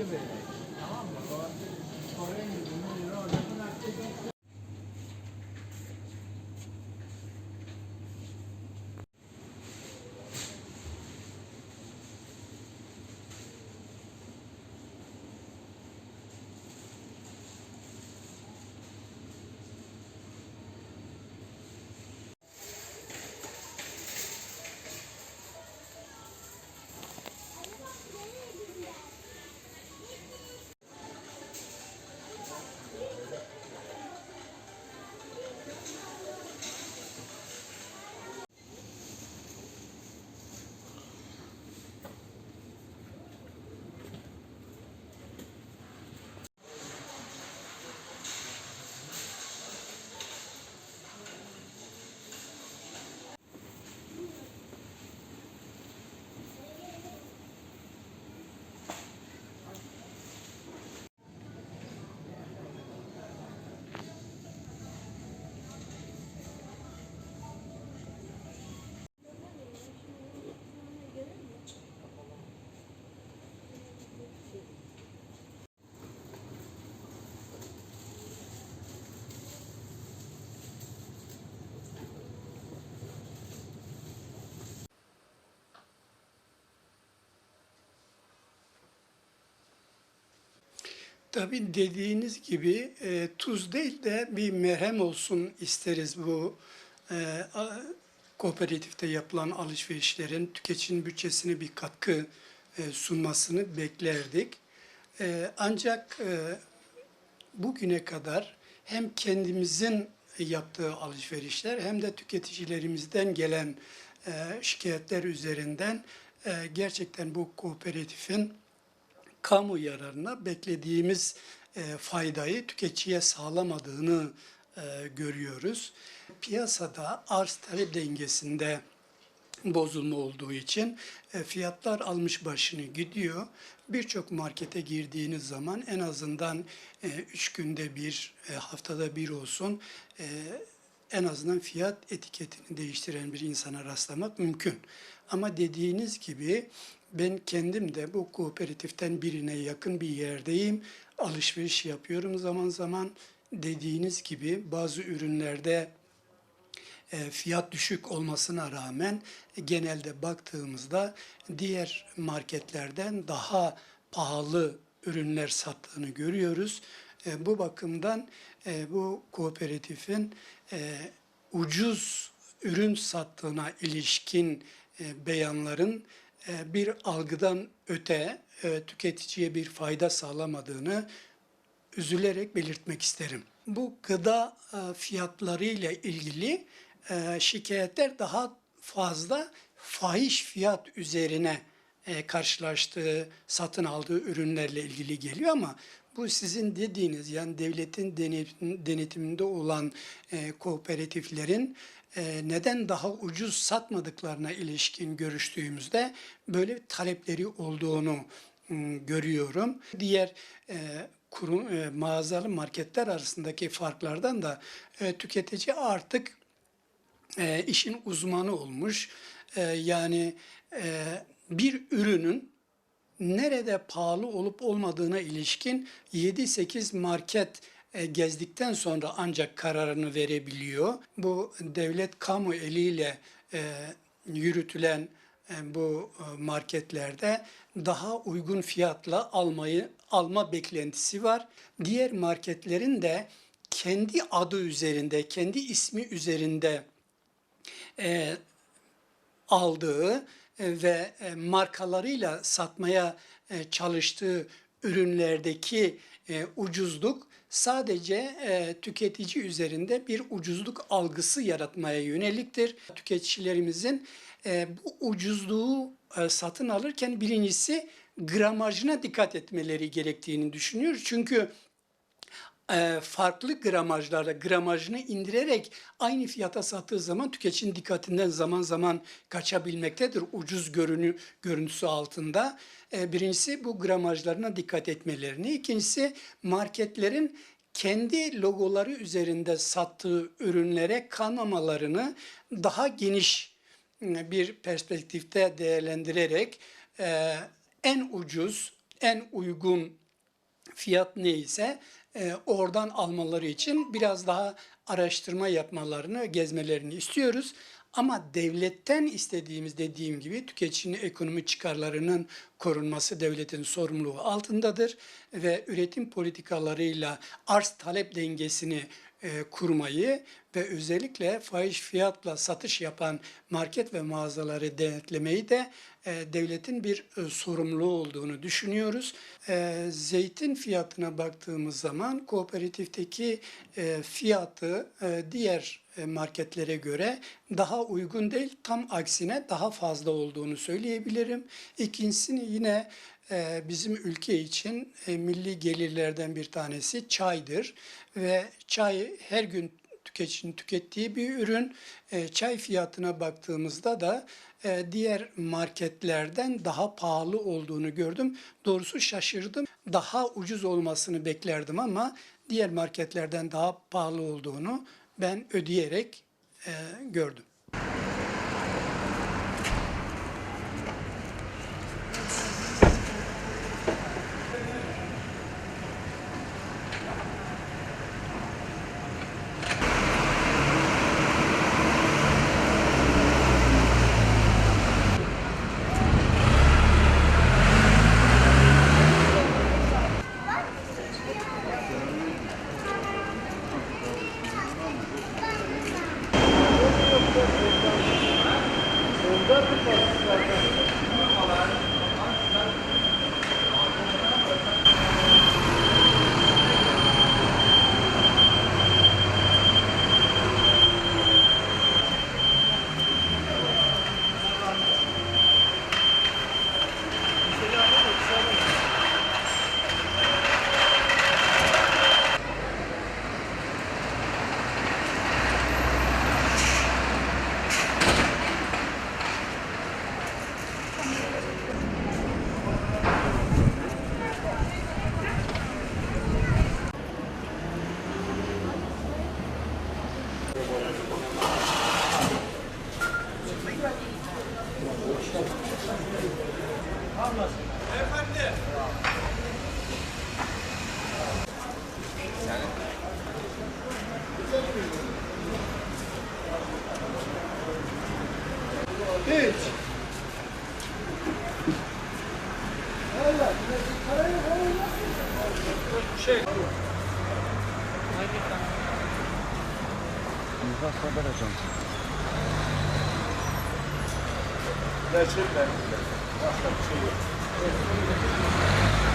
quiser. Tabii dediğiniz gibi e, tuz değil de bir merhem olsun isteriz bu e, a- kooperatifte yapılan alışverişlerin tüketicinin bütçesine bir katkı e, sunmasını beklerdik. E, ancak e, bugüne kadar hem kendimizin yaptığı alışverişler hem de tüketicilerimizden gelen e, şikayetler üzerinden e, gerçekten bu kooperatifin kamu yararına beklediğimiz e, faydayı tüketiciye sağlamadığını e, görüyoruz. Piyasada arz talep dengesinde bozulma olduğu için e, fiyatlar almış başını gidiyor. Birçok markete girdiğiniz zaman en azından 3 günde bir, e, haftada bir olsun e, en azından fiyat etiketini değiştiren bir insana rastlamak mümkün. Ama dediğiniz gibi ben kendim de bu kooperatiften birine yakın bir yerdeyim. Alışveriş yapıyorum zaman zaman. Dediğiniz gibi bazı ürünlerde e, fiyat düşük olmasına rağmen genelde baktığımızda diğer marketlerden daha pahalı ürünler sattığını görüyoruz. E, Bu bakımdan e, bu kooperatifin e, ucuz ürün sattığına ilişkin e, beyanların e, bir algıdan öte e, tüketiciye bir fayda sağlamadığını üzülerek belirtmek isterim. Bu gıda e, fiyatları ile ilgili e, şikayetler daha fazla fahiş fiyat üzerine e, karşılaştığı, satın aldığı ürünlerle ilgili geliyor ama bu sizin dediğiniz yani devletin denetim- denetiminde olan e, kooperatiflerin e, neden daha ucuz satmadıklarına ilişkin görüştüğümüzde böyle talepleri olduğunu görüyorum. Diğer e, kurum, mağazalı marketler arasındaki farklardan da tüketici artık işin uzmanı olmuş. Yani bir ürünün nerede pahalı olup olmadığına ilişkin 7-8 market e, gezdikten sonra ancak kararını verebiliyor. Bu devlet kamu eliyle e, yürütülen e, bu marketlerde daha uygun fiyatla almayı alma beklentisi var. Diğer marketlerin de kendi adı üzerinde, kendi ismi üzerinde e, aldığı ve e, markalarıyla satmaya e, çalıştığı ürünlerdeki e, ucuzluk sadece e, tüketici üzerinde bir ucuzluk algısı yaratmaya yöneliktir. Tüketicilerimizin e, bu ucuzluğu e, satın alırken birincisi gramajına dikkat etmeleri gerektiğini düşünüyor. Çünkü e, farklı gramajlarda gramajını indirerek aynı fiyata sattığı zaman tüketicinin dikkatinden zaman zaman kaçabilmektedir ucuz görünü, görüntüsü altında. E, birincisi bu gramajlarına dikkat etmelerini. İkincisi marketlerin kendi logoları üzerinde sattığı ürünlere kanmamalarını daha geniş e, bir perspektifte değerlendirerek e, en ucuz, en uygun fiyat neyse e, oradan almaları için biraz daha araştırma yapmalarını, gezmelerini istiyoruz. Ama devletten istediğimiz dediğim gibi tüketicinin ekonomi çıkarlarının korunması devletin sorumluluğu altındadır ve üretim politikalarıyla arz talep dengesini e, kurmayı ve özellikle fahiş fiyatla satış yapan market ve mağazaları denetlemeyi de e, devletin bir e, sorumluluğu olduğunu düşünüyoruz. E, zeytin fiyatına baktığımız zaman kooperatifteki fiyatı diğer marketlere göre daha uygun değil, tam aksine daha fazla olduğunu söyleyebilirim. İkincisini yine bizim ülke için e, milli gelirlerden bir tanesi çaydır ve çay her gün tüketicinin tükettiği bir ürün. E, Çay fiyatına baktığımızda da e, diğer marketlerden daha pahalı olduğunu gördüm. Doğrusu şaşırdım. Daha ucuz olmasını beklerdim ama diğer marketlerden daha pahalı olduğunu ben ödeyerek E, gördüm. Hiç. Gerçekten. Başka bir şey yok. すみません。